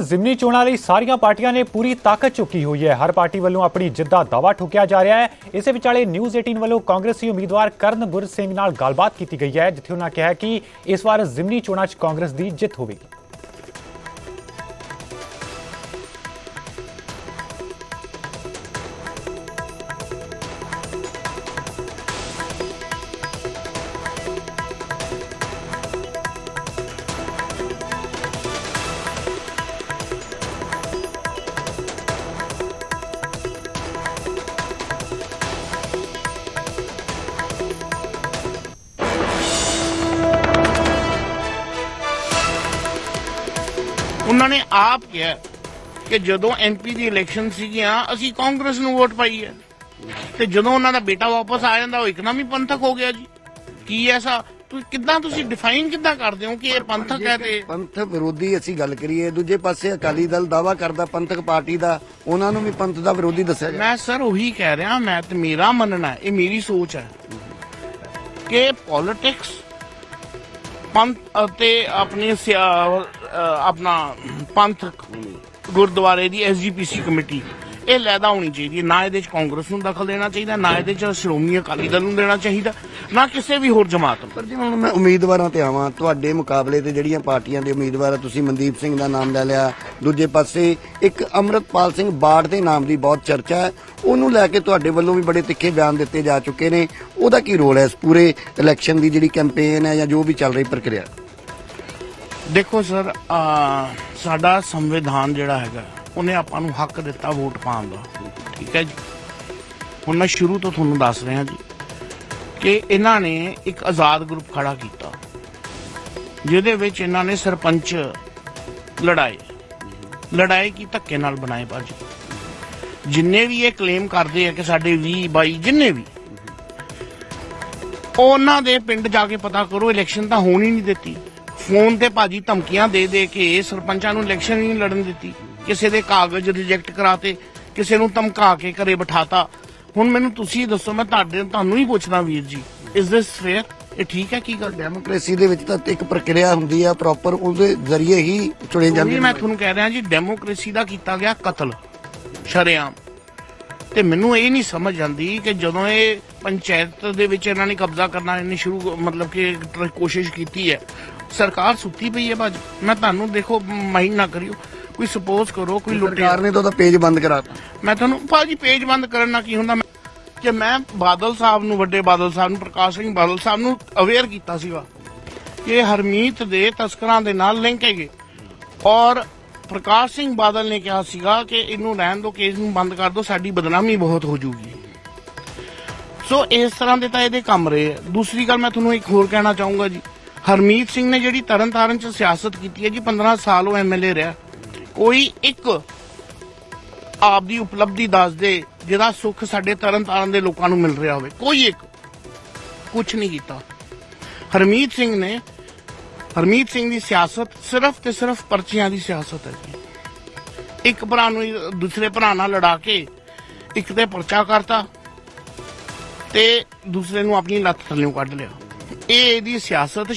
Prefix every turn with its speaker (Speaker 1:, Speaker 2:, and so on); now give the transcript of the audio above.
Speaker 1: ਜ਼ਿਮਨੀ ਚੋਣਾਂ ਲਈ ਸਾਰੀਆਂ ਪਾਰਟੀਆਂ ਨੇ ਪੂਰੀ ਤਾਕਤ ਚੁੱਕੀ ਹੋਈ ਹੈ। ਹਰ ਪਾਰਟੀ ਵੱਲੋਂ ਆਪਣੀ ਜਿੱਤ ਦਾ ਦਾਅਵਾ ਠੋਕਿਆ ਜਾ ਰਿਹਾ ਹੈ। ਇਸੇ ਵਿਚਾਲੇ ਨਿਊਜ਼ 18 ਵੱਲੋਂ ਕਾਂਗਰਸੀ ਉਮੀਦਵਾਰ ਕਰਨ ਗੁਰ ਸਿੰਘ ਨਾਲ ਗੱਲਬਾਤ ਕੀਤੀ ਗਈ ਹੈ, ਜਿੱਥੇ ਉਹਨਾਂ ਕਿਹਾ ਕਿ ਇਸ ਵਾਰ ਜ਼ਿਮਨੀ ਚੋਣਾਂ 'ਚ ਕਾਂਗਰਸ ਦੀ ਜਿੱਤ ਹੋਵੇਗੀ।
Speaker 2: ਉਹਨਾਂ ਨੇ ਆਪ ਕਿਹਾ ਕਿ ਜਦੋਂ ਐਮਪੀ ਦੀ ਇਲੈਕਸ਼ਨ ਸੀਗੀਆਂ ਅਸੀਂ ਕਾਂਗਰਸ ਨੂੰ ਵੋਟ ਪਾਈ ਹੈ। ਤੇ ਜਦੋਂ ਉਹਨਾਂ ਦਾ ਬੇਟਾ ਵਾਪਸ ਆ ਜਾਂਦਾ ਉਹ ਇੱਕਦਮ ਹੀ ਪੰਥਕ ਹੋ ਗਿਆ ਜੀ। ਕੀ ਐਸਾ? ਤੁਸੀਂ ਕਿੱਦਾਂ ਤੁਸੀਂ ਡਿਫਾਈਨ ਕਿੱਦਾਂ ਕਰਦੇ ਹੋ ਕਿ ਇਹ ਪੰਥਕ ਹੈ ਤੇ
Speaker 3: ਪੰਥ ਵਿਰੋਧੀ ਅਸੀਂ ਗੱਲ ਕਰੀਏ ਦੂਜੇ ਪਾਸੇ ਅਕਾਲੀ ਦਲ ਦਾਵਾ ਕਰਦਾ ਪੰਥਕ ਪਾਰਟੀ ਦਾ ਉਹਨਾਂ ਨੂੰ ਵੀ ਪੰਥ ਦਾ ਵਿਰੋਧੀ ਦੱਸਿਆ ਜਾਂਦਾ
Speaker 2: ਮੈਂ ਸਰ ਉਹੀ ਕਹਿ ਰਿਹਾ ਮੈਂ ਤੇ ਮੇਰਾ ਮੰਨਣਾ ਇਹ ਮੇਰੀ ਸੋਚ ਹੈ ਕਿ ਪੋਲਿਟਿਕਸ ਪੰਥ ਅਤੇ ਆਪਣੀ ਆਪਣਾ ਪੰਥ ਗੁਰਦੁਆਰੇ ਦੀ ਐਸਜੀਪੀਸੀ ਕਮੇਟੀ, ਇਹ ਲੈਦਾ ਹੋਣੀ ਚਾਹੀਦੀ ਹੈ। ਨਾ ਇਹਦੇ ਚ ਕਾਂਗਰਸ ਨੂੰ ਦਖਲ ਦੇਣਾ ਚਾਹੀਦਾ, ਨਾ ਇਹਦੇ ਚ ਸ਼੍ਰੋਮਣੀ ਅਕਾਲੀ ਦਲ ਨੂੰ ਦੇਣਾ ਚਾਹੀਦਾ, ਨਾ ਕਿਸੇ ਵੀ ਹੋਰ ਜਮਾਤ ਨੂੰ।
Speaker 3: ਪਰ ਜਿਵੇਂ ਹੁਣ ਮੈਂ ਉਮੀਦਵਾਰਾਂ ਤੇ ਆਵਾਂ, ਤੁਹਾਡੇ ਮੁਕਾਬਲੇ ਤੇ ਜਿਹੜੀਆਂ ਪਾਰਟੀਆਂ ਦੇ ਉਮੀਦਵਾਰ ਤੁਸੀਂ ਮਨਦੀਪ ਸਿੰਘ ਦਾ ਨਾਮ ਲੈ ਲਿਆ, ਦੂਜੇ ਪਾਸੇ ਇੱਕ ਅਮਰਤਪਾਲ ਸਿੰਘ ਬਾੜ ਦੇ ਨਾਮ ਦੀ ਬਹੁਤ ਚਰਚਾ ਹੈ, ਉਹਨੂੰ ਲੈ ਕੇ ਤੁਹਾਡੇ ਵੱਲੋਂ ਵੀ ਬੜੇ ਤਿੱਖੇ ਬਿਆਨ ਦਿੱਤੇ ਜਾ ਚੁੱਕੇ ਨੇ, ਉਹਦਾ ਕੀ ਰੋਲ ਹੈ ਇਸ ਪੂਰੇ ਇਲੈਕਸ਼ਨ ਦੀ ਜਿਹੜੀ ਕੈਂਪੇਨ ਹੈ ਜਾਂ ਜੋ ਵੀ ਚੱਲ ਰਹੀ ਪ੍ਰਕਿਰਿਆ?
Speaker 2: ਦੇਖੋ ਸਰ ਸਾਡਾ ਸੰਵਿਧਾਨ ਜਿਹੜਾ ਹੈਗਾ, ਉਹਨੇ ਆਪਾਂ ਨੂੰ ਹੱਕ ਦਿੱਤਾ ਵੋਟ ਪਾਉਣ ਦਾ। ਠੀਕ ਹੈ ਜੀ? ਹੁਣ ਮੈਂ ਸ਼ੁਰੂ ਤੋਂ ਤੁਹਾਨੂੰ ਦੱਸ ਰਿਹਾ ਜੀ ਕਿ ਇਹਨਾਂ ਨੇ ਇੱਕ ਆਜ਼ਾਦ ਗਰੁੱਪ ਖੜਾ ਕੀਤਾ, ਜਿਹਦੇ ਵਿੱਚ ਇਹਨਾਂ ਨੇ ਸਰਪੰਚ ਲੜਾਏ। ਲੜਾਈ ਕੀ ਧੱਕੇ ਨਾਲ ਬਣਾਏ ਭਾਜੀ। ਜਿੰਨੇ ਵੀ ਇਹ ਕਲੇਮ ਕਰਦੇ ਆ ਕਿ ਸਾਡੇ 20 22 ਜਿੰਨੇ ਵੀ, ਉਹਨਾਂ ਦੇ ਪਿੰਡ ਜਾ ਕੇ ਪਤਾ ਕਰੋ ਇਲੈਕਸ਼ਨ ਤਾਂ ਹੋਣ ਹੀ ਨਹੀਂ ਦਿੱਤੀ। ਫੋਨ ਤੇ ਭਾਜੀ ਧਮਕੀਆਂ ਦੇ ਦੇ ਕੇ ਸਰਪੰਚਾਂ ਨੂੰ ਇਲੈਕਸ਼ਨ ਹੀ ਨਹੀਂ ਲੜਨ ਦਿੱਤੀ। ਕਿਸੇ ਦੇ ਕਾਗਜ਼ ਰਿਜੈਕਟ ਕਰਾਤੇ ਕਿਸੇ ਨੂੰ ਧਮਕਾ ਕੇ ਘਰੇ ਬਿਠਾਤਾ। ਹੁਣ ਮੈਨੂੰ ਤੁਸੀਂ ਦੱਸੋ ਮੈਂ ਤੁਹਾਡੇ ਤੁਹਾਨੂੰ ਹੀ ਪੁੱਛਦਾ ਵੀਰ ਜੀ। ਇਜ਼ ਦਿਸ ਫੇਅਰ ਇਹ ਠੀਕ ਹੈ ਕੀ ਗੱਲ?
Speaker 3: ਡੈਮੋਕ੍ਰੇਸੀ ਦੇ ਵਿੱਚ ਤਾਂ ਇੱਕ ਪ੍ਰਕਿਰਿਆ ਹੁੰਦੀ ਆ ਪ੍ਰੋਪਰ ਉਹਦੇ ਜ਼ਰੀਏ ਹੀ ਚੁਣੇ ਜਾਂਦੇ ਨੇ।
Speaker 2: ਮੈਂ ਤੁਹਾਨੂੰ ਕਹਿ ਰਿਹਾ ਜੀ ਡੈਮੋਕ੍ਰੇਸੀ ਦਾ ਕੀਤਾ ਗਿਆ ਕਤਲ ਸ਼ਰੇਆਮ। ਤੇ ਮੈਨੂੰ ਇਹ ਨਹੀਂ ਸਮਝ ਆਉਂਦੀ ਕਿ ਜਦੋਂ ਇਹ ਪੰਚਾਇਤ ਦੇ ਵਿੱਚ ਇਹਨਾਂ ਨੇ ਕਬਜ਼ਾ ਕਰਨਾ ਇਹਨੇ ਸ਼ੁਰੂ ਮਤਲਬ ਕਿ ਕੋਸ਼ਿਸ਼ ਕੀਤੀ ਹੈ। ਸਰਕਾਰ ਸੁੱਤੀ ਪਈ ਹੈ ਭਾਜੀ। ਮੈਂ ਤੁਹਾਨੂੰ ਦੇਖੋ ਮਾਈਂਡ ਨਾ ਕਰਿਓ। ਕੋਈ ਸਪੋਜ਼ ਕਰੋ ਕੋਈ
Speaker 3: ਸਰਕਾਰ
Speaker 2: ਲੁੱਟਿਆ
Speaker 3: ਨੇ ਤਾਂ ਉਹਦਾ ਪੇਜ ਬੰਦ ਕਰਾਤਾ
Speaker 2: ਮੈਂ ਤੁਹਾਨੂੰ ਭਾਜੀ ਪੇਜ ਬੰਦ ਕਰਨ ਨਾਲ ਕੀ ਹੁੰਦਾ? ਕਿ ਮੈਂ ਬਾਦਲ ਸਾਹਿਬ ਨੂੰ ਵੱਡੇ ਬਾਦਲ ਸਾਹਿਬ ਨੂੰ ਪ੍ਰਕਾਸ਼ ਸਿੰਘ ਬਾਦਲ ਸਾਹਿਬ ਨੂੰ ਅਵੇਅਰ ਕੀਤਾ ਸੀਗਾ ਕਿ ਹਰਮੀਤ ਦੇ ਤਸਕਰਾਂ ਦੇ ਨਾਲ ਲਿੰਕ ਹੈਗੇ। ਔਰ ਪ੍ਰਕਾਸ਼ ਸਿੰਘ ਬਾਦਲ ਨੇ ਕਿਹਾ ਸੀਗਾ ਕਿ ਇਹਨੂੰ ਰਹਿਣ ਦਿਓ ਕੇਸ ਨੂੰ ਬੰਦ ਕਰ ਦਿਓ ਸਾਡੀ ਬਦਨਾਮੀ ਬਹੁਤ ਹੋ ਜਾਊਗੀ। ਸੋ ਇਸ ਤਰ੍ਹਾਂ ਦੇ ਤਾਂ ਇਹਦੇ ਕੰਮ ਰਹੇ ਆ। ਦੂਸਰੀ ਗੱਲ ਮੈਂ ਤੁਹਾਨੂੰ ਇੱਕ ਹੋਰ ਕਹਿਣਾ ਚਾਹੂੰਗਾ ਜੀ। ਹਰਮੀਤ ਸਿੰਘ ਨੇ ਜਿਹੜੀ ਤਰਨਤਾਰਨ ਚ ਸਿਆਸਤ ਕੀਤੀ ਹੈ ਜੀ 15 ਸਾਲ ਉਹ ਐਮਐਲਏ ਰਿਹਾ। ਕੋਈ ਇੱਕ ਆਪ ਦੀ ਉਪਲਬਧੀ ਦੱਸ ਦੇ, ਜਿਹਦਾ ਸੁੱਖ ਸਾਡੇ ਤਰਨਤਾਰਨ ਦੇ ਲੋਕਾਂ ਨੂੰ ਮਿਲ ਰਿਹਾ ਹੋਵੇ। ਕੋਈ ਇੱਕ ਕੁਝ ਨਹੀਂ ਕੀਤਾ। ਹਰਮੀਤ ਸਿੰਘ ਨੇ, ਹਰਮੀਤ ਸਿੰਘ ਦੀ ਸਿਆਸਤ ਸਿਰਫ ਤੇ ਸਿਰਫ ਪਰਚੀਆਂ ਦੀ ਸਿਆਸਤ ਹੈ ਜੀ। ਇੱਕ ਭਰਾ ਨੂੰ ਦੂਸਰੇ ਭਰਾ ਨਾਲ ਲੜਾ ਕੇ ਇੱਕ ਤੇ ਪਰਚਾ ਕਰਤਾ ਤੇ ਦੂਸਰੇ ਨੂੰ ਆਪਣੀ ਲੱਤ ਥੱਲੇੋਂ ਕੱਢ ਲਿਆ। ਇਹ ਇਹਦੀ ਸਿਆਸਤ